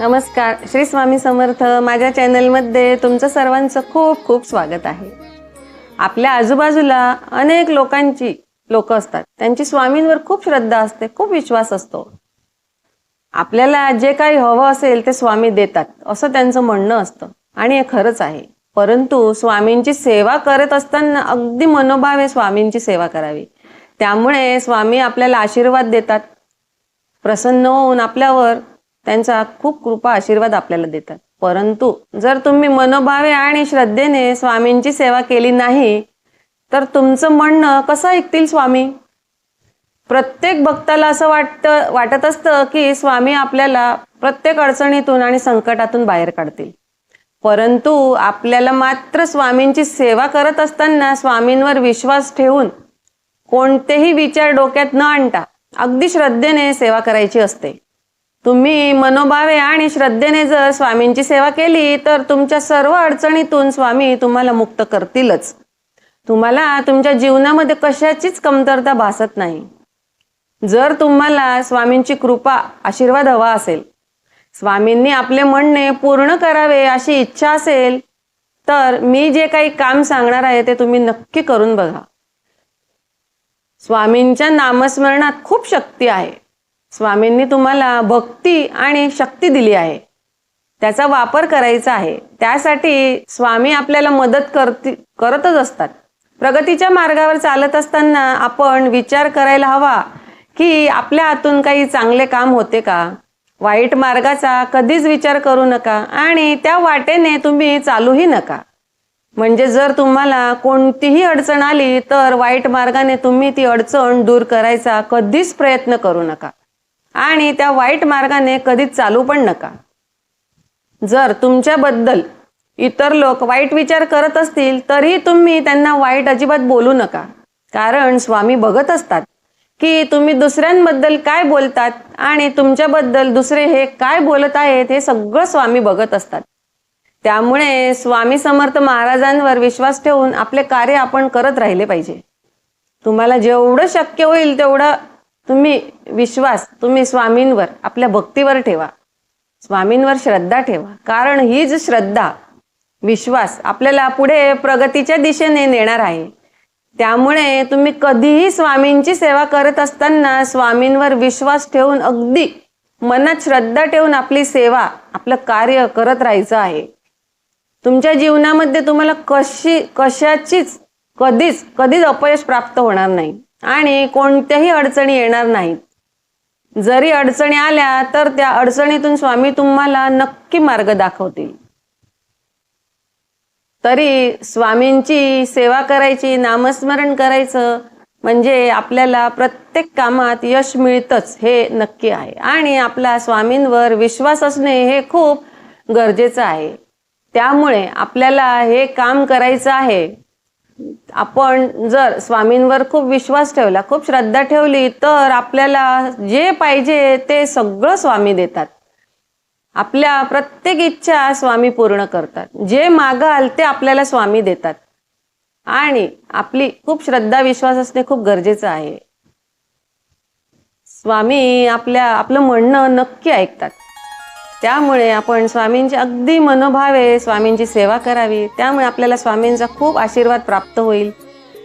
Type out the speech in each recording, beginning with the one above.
नमस्कार. श्री स्वामी समर्थ माझ्या चॅनलमध्ये तुमचं सर्वांचं खूप खूप स्वागत आहे. आपल्या आजूबाजूला अनेक लोकांची लोक असतात. त्यांची स्वामींवर खूप श्रद्धा असते खूप विश्वास असतो. आपल्याला जे काही हवं असेल ते स्वामी देतात असं त्यांचं म्हणणं असतं. आणि हे खरंच आहे. परंतु स्वामींची सेवा करत असताना अगदी मनोभावे स्वामींची सेवा करावी. त्यामुळे स्वामी आपल्याला आशीर्वाद देतात. प्रसन्न होऊन आपल्यावर त्यांचा खूप कृपा आशीर्वाद आपल्याला देतात. परंतु जर तुम्ही मनोभावे आणि श्रद्धेने स्वामींची सेवा केली नाही तर तुमचं म्हणणं कसं ऐकतील स्वामी? प्रत्येक भक्ताला असं वाटतं वाटत असतं की स्वामी आपल्याला प्रत्येक अडचणीतून आणि संकटातून बाहेर काढतील. परंतु आपल्याला मात्र स्वामींची सेवा करत असताना स्वामींवर विश्वास ठेवून कोणतेही विचार डोक्यात न आणता अगदी श्रद्धेने सेवा करायची असते. तुम्ही मनोभावे आणि श्रद्धेने जर स्वामींची सेवा केली तर तुमच्या सर्व अडचणीतून स्वामी तुम्हाला मुक्त करतीलच. तुम्हाला तुमच्या जीवनामध्ये कशाचीच कमतरता भासत नाही. जर तुम्हाला स्वामींची कृपा आशीर्वाद हवा असेल स्वामींनी आपले म्हणणे पूर्ण करावे अशी इच्छा असेल तर मी जे काही काम सांगणार आहे ते तुम्ही नक्की करून बघा. स्वामींच्या नामस्मरणात खूप शक्ती आहे. स्वामींनी तुम्हाला भक्ती आणि शक्ती दिली आहे. त्याचा वापर करायचा आहे. त्यासाठी स्वामी आपल्याला मदत करती करतच असतात. प्रगतीच्या मार्गावर चालत असताना आपण विचार करायला हवा की आपल्या हातून काही चांगले काम होते का? वाईट मार्गाचा कधीच विचार करू नका आणि त्या वाटेने तुम्ही चालूही नका. म्हणजे जर तुम्हाला कोणतीही अडचण आली तर वाईट मार्गाने तुम्ही ती अडचण दूर करायचा कधीच प्रयत्न करू नका. आणि त्या वाईट मार्गाने कधीच चालू पण नका. जर तुमच्याबद्दल इतर लोक वाईट विचार करत असतील तरी तुम्ही त्यांना वाईट अजिबात बोलू नका. कारण स्वामी बघत असतात की तुम्ही दुसऱ्यांबद्दल काय बोलतात आणि तुमच्याबद्दल दुसरे हे काय बोलत आहेत हे सगळं स्वामी बघत असतात. त्यामुळे स्वामी समर्थ महाराजांवर विश्वास ठेवून आपले कार्य आपण करत राहिले पाहिजे. तुम्हाला जेवढं शक्य होईल तेवढं तुम्ही विश्वास तुम्ही स्वामींवर आपल्या भक्तीवर ठेवा. स्वामींवर श्रद्धा ठेवा. कारण हीच श्रद्धा विश्वास आपल्याला पुढे प्रगतीच्या दिशेने नेणार आहे. त्यामुळे तुम्ही कधीही स्वामींची सेवा करत असताना स्वामींवर विश्वास ठेवून अगदी मनात श्रद्धा ठेवून आपली सेवा आपलं कार्य करत राहायचं आहे. तुमच्या जीवनामध्ये तुम्हाला कशी कशाचीच कधीच कधीच अपयश प्राप्त होणार नाही. आणि कोणत्याही अडचणी येणार नाहीत जरी अडचणी आल्या तर त्या अडचणीतून स्वामी तुम्हाला नक्की मार्ग दाखवतील. तरी स्वामींची सेवा करायची नामस्मरण करायचं म्हणजे आपल्याला प्रत्येक कामात यश मिळतंच हे नक्की आहे. आणि आपला स्वामींवर विश्वास असणे हे खूप गरजेचं आहे. त्यामुळे आपल्याला हे काम करायचं आहे. आपण जर स्वामींवर खूप विश्वास ठेवला खूप श्रद्धा ठेवली तर आपल्याला जे पाहिजे ते सगळं स्वामी देतात. आपल्या प्रत्येक इच्छा स्वामी पूर्ण करतात. जे मागाल ते आपल्याला स्वामी देतात. आणि आपली खूप श्रद्धा विश्वास असणे खूप गरजेचं आहे. स्वामी आपल्या आपलं म्हणणं नक्की ऐकतात. त्यामुळे आपण स्वामींची अगदी मनोभावे स्वामींची सेवा करावी. त्यामुळे आपल्याला स्वामींचा खूप आशीर्वाद प्राप्त होईल.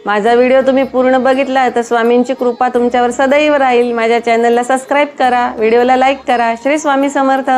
माझा व्हिडिओ तुम्ही पूर्ण बघितला तर स्वामींची कृपा तुमच्यावर सदैव राहील. माझ्या चॅनलला सबस्क्राईब करा व्हिडिओला लाईक करा. श्री स्वामी समर्थ.